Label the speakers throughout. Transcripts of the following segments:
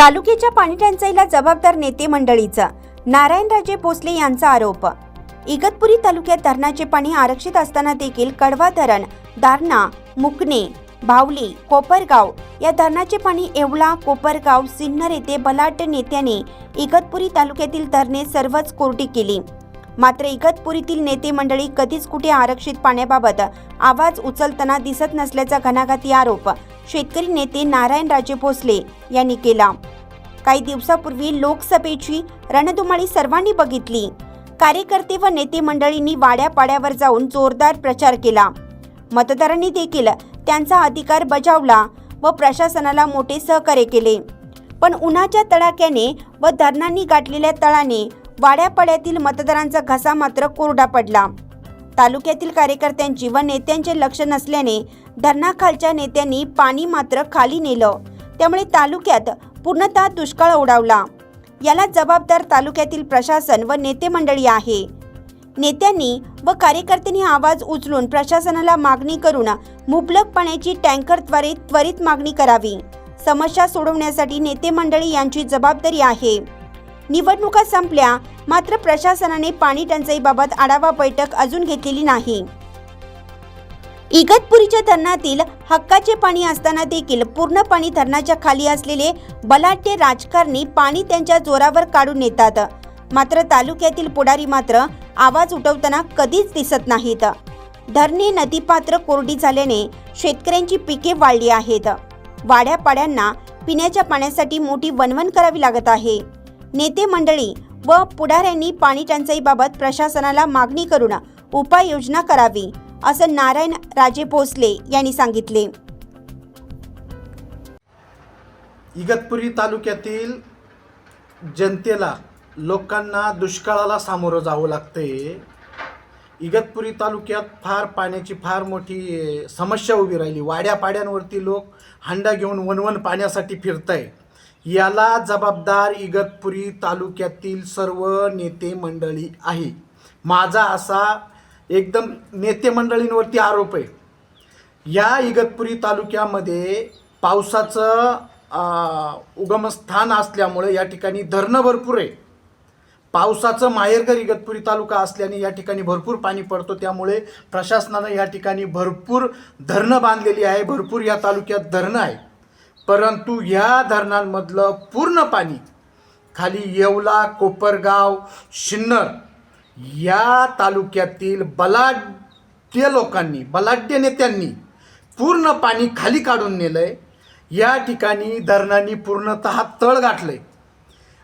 Speaker 1: तालुक्याच्या पाणी टंचाईला जबाबदार नेते मंडळीचा. नारायणराजे भोसले यांचा आरोप. इगतपुरी तालुक्यात धरणाचे पाणी आरक्षित असताना देखील कडवा धरण दारणा मुकणे भावली कोपरगाव या धरणाचे पाणी येवला कोपरगाव सिन्नर येथे बलाढ्य नेत्याने इगतपुरी तालुक्यातील धरणे सर्वच कोरडी केली. मात्र इगतपुरीतील नेते मंडळी कधीच कुठे आरक्षित पाण्याबाबत आवाज उचलताना दिसत नसल्याचा घणाघाती आरोप. शेतकरी नेते नारायणराजे भोसले यांनी केला. काही दिवसापूर्वी लोकसभेची रणधुमाळी सर्वांनी बघितली. कार्यकर्ते व नेते मंडळींनी वाड्यापाड्यावर जाऊन जोरदार प्रचार केला. मतदारांनी देखील त्यांचा अधिकार बजावला व प्रशासनाला मोठे सहकार्य केले. पण उन्हाच्या तडाख्याने व धरणांनी गाठलेल्या तळाने वाड्यापाड्यातील मतदारांचा घसा मात्र कोरडा पडला. तालुक्यातील कार्यकर्त्यांची व नेत्यांचे लक्ष नसल्याने धरणाखालच्या नेत्यांनी पाणी मात्र खाली नेलं. त्यामुळे तालुक्यात पूर्णतः दुष्काळ ओढावला. याला जबाबदार तालुक्यातील प्रशासन व नेते मंडळी आहे. नेत्यांनी व कार्यकर्त्यांनी आवाज उचलून प्रशासनाला मागणी करून मुबलक पाण्याची टँकरद्वारे त्वरित मागणी करावी. समस्या सोडवण्यासाठी नेते मंडळी यांची जबाबदारी आहे. निवडणुका संपल्या मात्र प्रशासनाने पाणी टंचाईबाबत आढावा बैठक अजून घेतलेली नाही. इगतपुरीच्या धरणातील हक्काचे पाणी असताना देखील पूर्ण पाणी धरणाच्या खाली असलेले बलाढ्य राजकारणी पाणी त्यांच्या जोरावर काढून येतात मात्र तालुक्यातील पुढारी मात्र आवाज उठवताना कधीच दिसत नाहीत. धरणे नदीपात्र कोरडी झाल्याने शेतकऱ्यांची पिके वाढली आहेत. वाड्यापाड्यांना पिण्याच्या पाण्यासाठी मोठी वणवण करावी लागत आहे. नेते मंडळी व पुढाऱ्यांनी पाणी टंचाईबाबत प्रशासनाला मागणी करून उपाययोजना करावी असं नारायण राजे भोसले यांनी सांगितले.
Speaker 2: इगतपुरी तालुक्यातील जनतेला लोकांना दुष्काळाला सामोरं जावं लागते. इगतपुरी तालुक्यात फार पाण्याची फार मोठी समस्या उभी राहिली. वाड्यापाड्यांवरती लोक हंडा घेऊन वनवन पाण्यासाठी फिरत आहे याला जबाबदार इगतपुरी तालुक्यातील सर्व नेते मंडळी आहे. माझा असा एकदम नेते मंडळींवरती आरोप आहे. या इगतपुरी तालुक्यामध्ये पावसाचं उगमस्थान असल्यामुळे या ठिकाणी धरणं भरपूर आहे. पावसाचं माहेरघर इगतपुरी तालुका असल्याने या ठिकाणी भरपूर पाणी पडतो. त्यामुळे प्रशासनानं या ठिकाणी भरपूर धरणं बांधलेली आहे. भरपूर या तालुक्यात धरणं आहे. परंतु या धरणांमधलं पूर्ण पाणी खाली येवला कोपरगाव शिन्नर या तालुक्यातील बलाढ्य लोकांनी बलाढ्य नेत्यांनी पूर्ण पाणी खाली काढून नेलं आहे या ठिकाणी धरणांनी पूर्णतः तळ गाठलंय.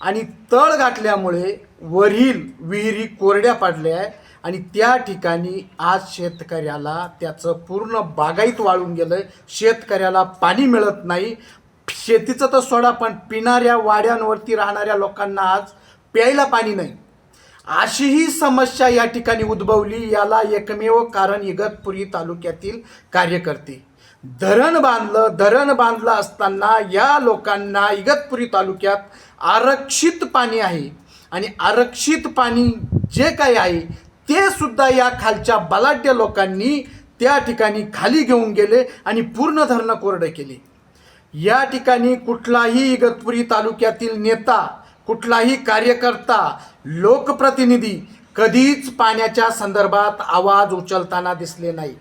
Speaker 2: आणि तळ गाठल्यामुळे वरील विहिरी कोरड्या पाडल्या. आहे आणि त्या ठिकाणी आज शेतकऱ्याला त्याचं पूर्ण बागाईत वाळून गेलं आहे शेतकऱ्याला पाणी मिळत नाही. शेतीचं तर सोडा पण पिणाऱ्या वाड्यांवरती राहणाऱ्या लोकांना आज प्यायला पाणी नाही. अशी ही समस्या या ठिकाणी उद्भवली याला एकमेव कारण इगतपुरी तालुक्यातील कार्यकर्ते. धरण बांधलं धरण बांधलं असताना या लोकांना इगतपुरी तालुक्यात आरक्षित पाणी आहे. आणि आरक्षित पाणी जे काही आहे ते सुद्धा या खालच्या बलाढ्य लोकांनी त्या ठिकाणी खाली घेऊन गेले आणि पूर्ण धरणं कोरडं केली. या ठिकाणी कुठलाही इगतपुरी तालुक्यातील नेता कुठलाही कार्यकर्ता लोकप्रतिनिधी कधीच पाण्याच्या संदर्भात आवाज उचलताना दिसले नाही.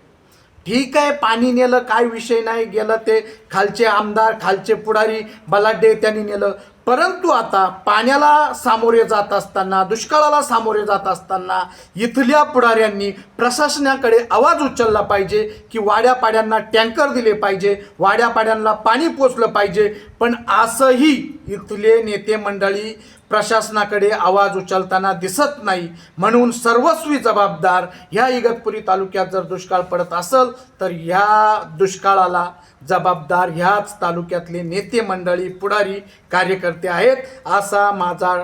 Speaker 2: ठीक आहे पाणी नेलं काय विषय नाही गेलं ते खालचे आमदार खालचे पुढारी बलाढ्य त्यांनी नेलं परंतु आता पाण्याला सामोरे जात असताना दुष्काळाला सामोरे जात असताना इथल्या पुढाऱ्यांनी प्रशासनाकडे आवाज उचलला पाहिजे की वाड्यापाड्यांना टँकर दिले पाहिजे वाड्यापाड्यांना पाणी पोचलं पाहिजे. पण असंही इथले नेते मंडळी प्रशासनाकडे आवाज उचलताना दिसत नाही. म्हणून सर्वस्वी जबाबदार ह्या इगतपुरी तालुक्यात जर दुष्काळ पडत असेल तर ह्या दुष्काळाला जबाबदार ह्याच तालुक्यातले नेते मंडळी पुढारी कार्यकर्ते आहेत. असा माझा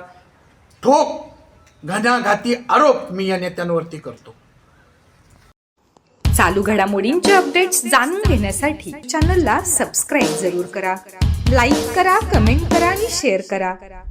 Speaker 2: ठोक घणाघाती आरोप मी या नेत्यांवरती करतो.
Speaker 3: चालू घडामोडींचे अपडेट्स जाणून घेण्यासाठी चॅनलला सबस्क्राईब जरूर करा. लाईक करा कमेंट करा आणि शेअर करा.